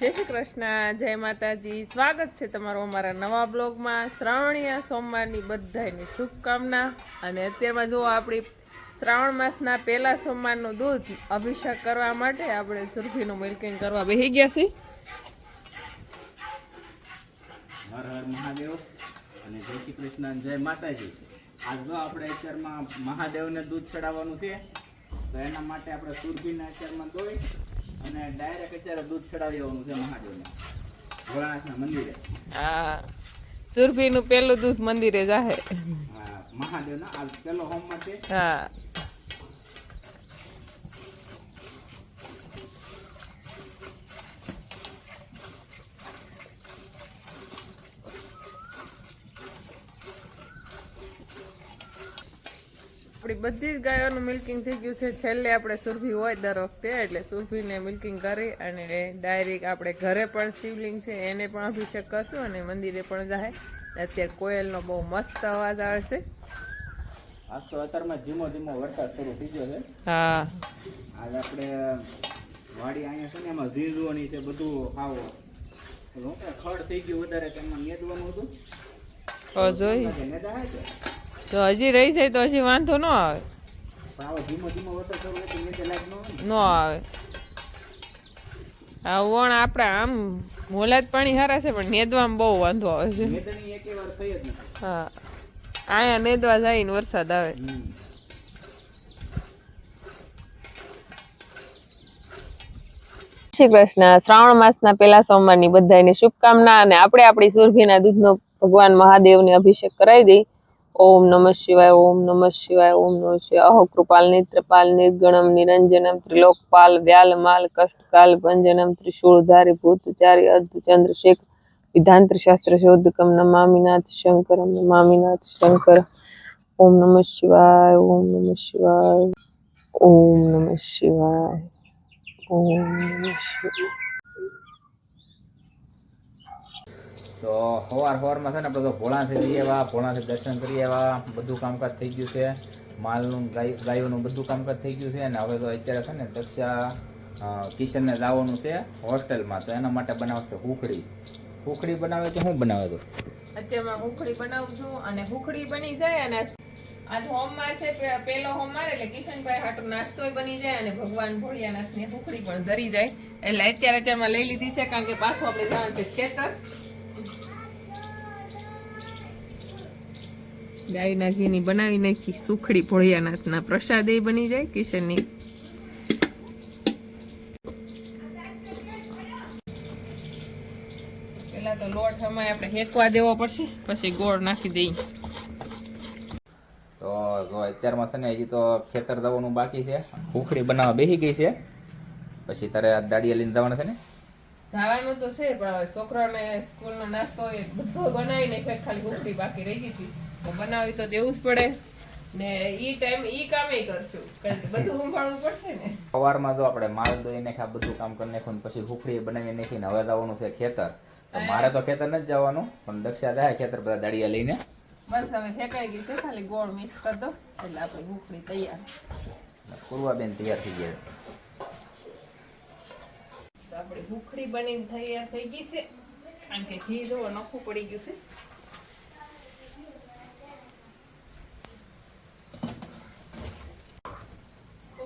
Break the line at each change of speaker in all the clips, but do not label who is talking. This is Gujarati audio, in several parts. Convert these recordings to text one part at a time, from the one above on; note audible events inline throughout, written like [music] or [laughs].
જય શ્રી કૃષ્ણ, જય માતાજી. સ્વાગત છે તમારું અમારા નવા બ્લોગમાં. શ્રાવણીયા સોમવારની બધાની શુભકામના. અને અત્યારમાં જો આપણી શ્રાવણ માસના પહેલા સોમવારનું દૂધ અભિષેક કરવા માટે આપણે સુરભીનું મિલ્કિંગ કરવા બેસી ગયા છીએ.
હર હર મહાદેવ અને જય શ્રી કૃષ્ણ જય માતાજી. આજ જો આપણે અત્યારમાં મહાદેવને દૂધ ચડાવવાનું છે, તો એના માટે આપણે સુરભીના અત્યારમાં દોઈ અને ડાયરેક્ટ અત્યારે દૂધ ચડાવી આવવાનું છે મહાદેવને. ભોળાનાથના મંદિરે.
હા. સુરભીનું પહેલું દૂધ મંદિરે જાહે.
હા મહાદેવના આ પહેલો હોમ માટે
હા. આપણી બધી જ ગાયોનું મિલ્કિંગ થઈ ગયું છે. છેલ્લે આપણે સુરભી હોય દર વખતે એટલે સુરભીને મિલ્કિંગ કરી અને ડાયરેક્ટ આપણે ઘરે પણ શિવલિંગ છે એને પણ અભિષેક કરશું અને મંદિરે પણ જાય. અત્યારે કોયલનો બહુ મસ્ત અવાજ આવે છે.
આજ તો અત્યારમાં ધીમો ધીમો વરસાદ શરૂ થઈ ગયો છે.
હા.
આજ આપણે વાડી અહીંયા છે ને એમાં ઝીંઝવાની છે બધું આવો ખડ થઈ ગયું વધારે તેમાં નેદવાનું હતું.
જોઈશ. જો હજી રહી જાય તો હજી વાંધો ન આવે.
પણ આવો ધીમો ધીમો વરસાદ શરૂ એટલે નેદે લાગ ન
આવે. આ વણ આપણે આમ મોલાદ પાણી હારા છે પણ નેદવામાં બહુ વાંધો આવે છે. હા. અહીંયા નેદવા જાય ને વરસાદ આવે. શ્રી કૃષ્ણ. શ્રાવણ માસના પહેલા સોમવારની બધાને શુભકામના અને આપણે આપણી સુરભીના દૂધનો ભગવાન મહાદેવને અભિષેક કરાવી દઈ. ઓમ નમઃ શિવાય, ઓમ નમઃ શિવાય, ઓમ નમઃ શિવાય. અહો કૃપાલ નેત્રપાલ નિર્ગણમ નિરંજનમ ત્રિલોકપાલ વ્યાલમાલ કષ્ટકાલ ભંજનમ ત્રિશૂળધારી ભૂતચારી અર્ધચંદ્રશેખર વિધાંત શાસ્ત્ર શોધકમ નમામિનાથ શંકરમ નમામિનાથ શંકર. ઓમ નમઃ શિવાય, ઓમ નમઃ શિવાય, ઓમ નમઃ શિવાય, ઓમ નમઃ શિવાય.
તો સવાર સવારમાં છે ને આપણે તો ભોળાથી જઈએ એવા ભોળાથી દર્શન કરીએ એવા બધું કામકાજ થઈ ગયું છે. માલનું, ગાય, ગાયોનું બધું કામકાજ થઈ ગયું છે અને હવે તો અત્યારે છે ને દક્ષા કિશનને લાવવાનું છે હોસ્ટેલમાં. તો એના માટે બનાવશે હુખડી હુખડી બનાવે તો શું બનાવે તો?
અત્યારમાં હુખડી બનાવું છું અને હુખડી બની જાય અને આજ હોમવાર છે હોમ હોમવાર એટલે કિશનભાઈ હાટુ નાસ્તોય બની જાય અને ભગવાન ભોળિયાનાથની હુખડી પણ ધરી જાય. એટલે અત્યારે અત્યારમાં લઈ લીધી છે કારણ કે પાછું આપણે જવાનું છે ખેતર. ગાયના ઘીની બનાવી નાખી. સુખડી ભોળિયાનાથના પ્રસાદે બની જાય કિશનની. પેલા તો લોટ અમારે આપણે હેકવા દેવો પડશે પછી ગોળ નાખી દઈ
તો અત્યારમાં છે ને હજી તો ખેતર દવાનું બાકી છે. હુખડી બનાવવા બેસી ગઈ છે. પછી તારે આ દાડિયા લઈને જવાના છે ને?
જવાનું તો છે પણ હવે છોકરાને સ્કૂલનો નાસ્તો એ બધો બનાવીને ખાલી ભૂખડી બાકી રહી ગઈ હતી. બનાવી તો દેવું જ પડે. ને ઈ ટાઈમ ઈ કામે કરશું. કારણ કે બધું સંભાળવું પડશે ને.
સવારમાં જો આપણે માલ દોઈ નાખે આ બધું કામ કરી નાખ્યું ને પછી હુખડી બનાવી નાખીને હવે જવાનું છે ખેતર. તો મારે તો ખેતર નથી જવાનું પણ દક્ષા જાય ખેતર બધા દાડિયા લઈને.
બસ હવે ફેંકાઈ ગઈ છે ખાલી ગોળ મિક્સ કરી દો એટલે આપણી ભૂખડી તૈયાર.
પૂર્વાબેન તૈયાર થઈ ગયા.
તો આપણી ભૂખડી બનીને તૈયાર થઈ ગઈ છે. કારણ કે ઘી જો નખું પડી ગયું છે.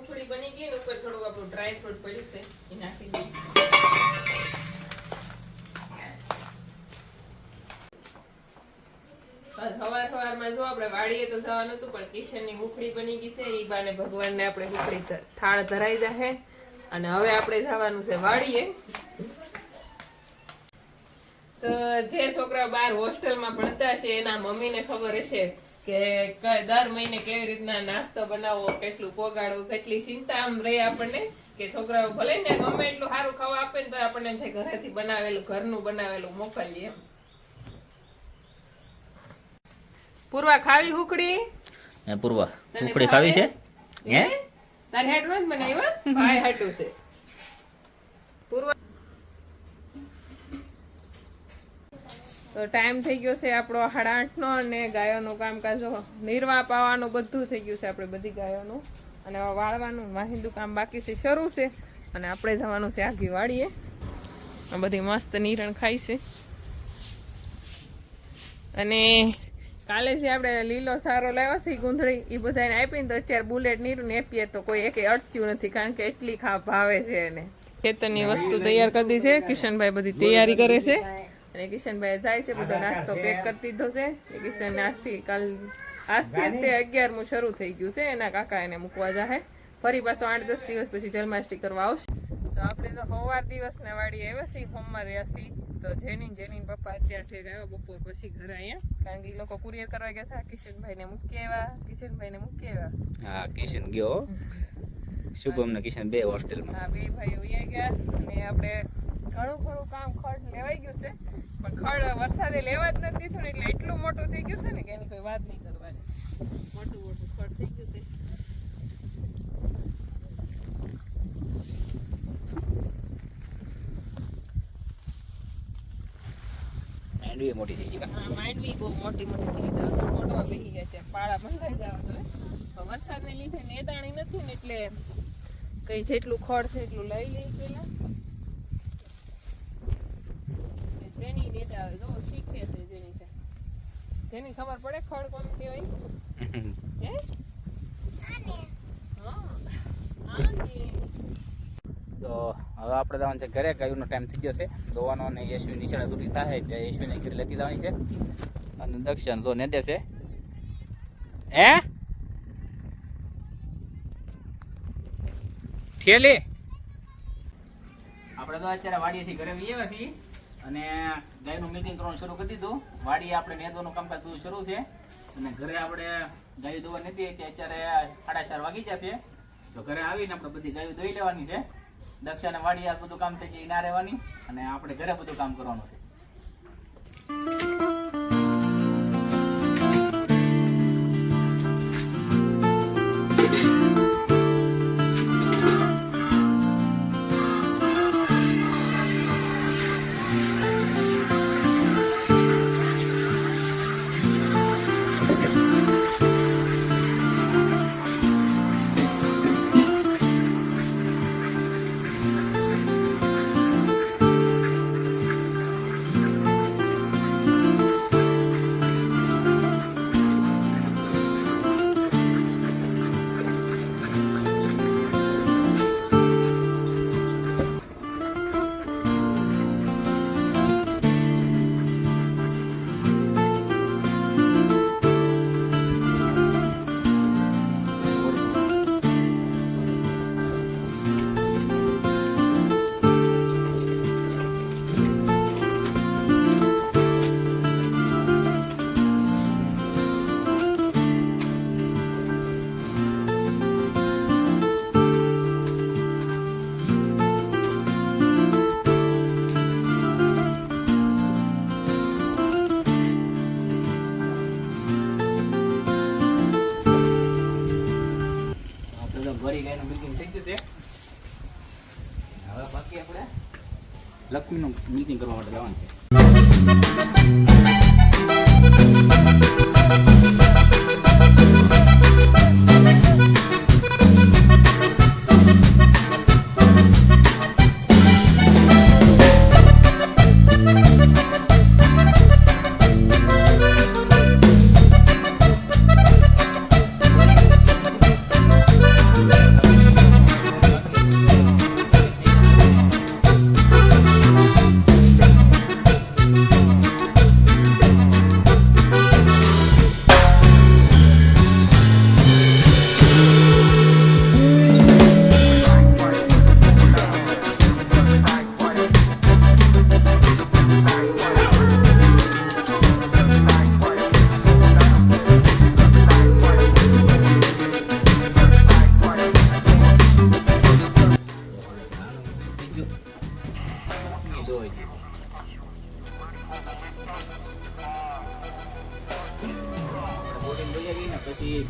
ભૂખડી બની ગઈ ને ઉપર થોડું આપણું ડ્રાય ફ્રૂટ પડ્યું છે, એ નાખી દઈએ સવાર સવારમાં જો આપણે વાડીએ તો જવાનું હતું, પણ કિશનની ભૂખડી બની ગઈ છે, ઈ બાને ભગવાનને આપણે ભૂખડી થાળ ધરાઈ જાહે. અને હવે આપણે જવાનું છે વાડીએ તો જે છોકરા બાર હોસ્ટેલમાં ભણતા છે, એના મમ્મીને ખબર હશે. કે દર મહિને કેવી રીતના નાસ્તો બનાવવો કેટલું પોગાડવું કેટલી ચિંતા આમ રહી આપણને કે છોકરાઓ ભલે ને ગમે એટલું સારું ખાવા આપે ને તો આપણને એમ થાય ઘરેથી બનાવેલું ઘરનું બનાવેલું મોકલીએ. એમ પૂર્વા ખાવી હુકડી?
હે પૂર્વા. હુકડી ખાવી છે? હે?
તારે હેડ મને બનાવ્યા ભાઈ હાટું છે. પૂર્વા તો ટાઈમ થઈ ગયો છે આપણો સાડા અને ગાયોનું કામકાજ જો નિર્વાહ પાવાનું બધું થઈ ગયું છે આપણે બધી ગાયોનું. અને વાળવાનું વાહિંદુ કામ બાકી છે, શરૂ છે. અને આપણે જવાનું છે આગી વાળીએ બધી મસ્ત નિરણ ખાય છે. અને કાલે જે આપણે લીલો સારો લાવ્યો છે ગુંદડી એ બધાને આપીને તો અત્યારે બુલેટ નીરું ને આપીએ તો કોઈ એકે અટક્યું નથી, કારણ કે એટલી ખા ભાવે છે એને. ખેતરની વસ્તુ તૈયાર કરી દી છે, કિશનભાઈ બધી તૈયારી કરે છે. અને કિશનભાઈ જાય છે બધો નાસ્તો પેક કરી દીધો છે. કિશન આજથી કાલ આજથી જ તે અગિયારમું શરૂ થઈ ગયું છે. એના કાકા એને મૂકવા જાહે. ફરી પાછો આઠ દસ દિવસ પછી જન્માષ્ટમી કરવા આવશે. તો આપણે તો સવાર દિવસને વાળી આવ્યા છીએ હોમમાં રહ્યા છીએ. તો જેની જેની પપ્પા અત્યારે ઠેર આવ્યા બપોર પછી ઘરે અહીંયા. કારણ કે એ લોકો કુરિયર કરવા ગયા હતા. કિશનભાઈને મૂકી આવ્યા. કિશનભાઈને મૂકી આવ્યા.
હા કિશન ગયો. શુભમ ને કિશન બે હોસ્ટેલમાં
હા બે ભાઈ ગયા. અને આપણે ઘણું ઘણું કામ ખર્ચ લેવાઈ ગયું છે. પણ ખડ વરસાદે લેવા જ નથી દીધું ને એટલે એટલું મોટું થઈ ગયું છે ને કે એની કોઈ વાત નહીં કરવાની. મોટું મોટું ખડ થઈ ગયું છે.
માંડવી મોટી થઈ ગઈ.
હા માંડવી બહુ મોટી મોટી થઈ ગઈ. છે. બેસી ગયા છે. પાળા બંધાઈ જાવ વરસાદને લીધે નેદાણી નથી ને એટલે કઈ જેટલું ખડ છે એટલું લઈ લઈ પેલા. જેની આવે જો શીખે છે જેની છે. જેની ખબર પડે ખડ કોને કહેવાય? [laughs] હે?
તો હવે આપણે જવાનું છે ઘરે ગાયુંનો ટાઈમ થઈ ગયો છે. દોવાનો અને યશવી નિશાળે સુધી થાય એટલે યશવીને ઘરે લેતી જવાની છે. અને દક્ષિણ જો નેદે છે. હે? ઠેલી? આપણે તો અત્યારે વાડીએથી ઘરે વીએ છીએ. અને ગાયનું મિલ્કિંગ કરવાનું શરૂ કરી દીધું. વાડીએ આપણે નેદવાનું કામકાજ બધું શરૂ છે. અને ઘરે આપણે ગાયો દોવા નથી કે અત્યારે સાડા ચાર વાગી જશે. તો ઘરે આવીને આપણે બધી ગાયો દોઈ લેવાની છે. દક્ષાને વાડી આ બધું કામ છે કે ના રહેવાની. અને આપણે ઘરે બધું કામ કરવાનું છે. લક્ષ્મીનું મિલ્કિંગ કરવા માટે જવાનું છે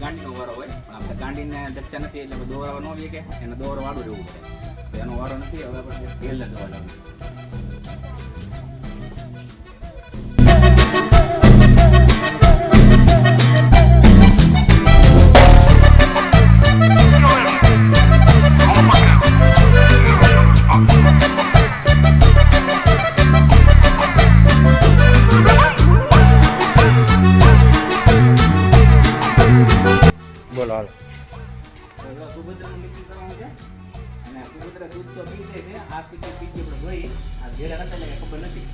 ગાંડીનો વારો હોય. પણ આપણે ગાંડીને દચ્ચા નથી, એટલે દોરાવા ન આવીએ કે એને દોર વાળું રહેવું પડે. તો એનો વારો નથી, હવે આપણે તેલ જ દવા
હાલ.
જો સુભદ્રા દૂધ તો પી જાય છે. આ પીતી પીતી પણ જોઈ આ ઘેરા કરતા એટલે ખબર નથી.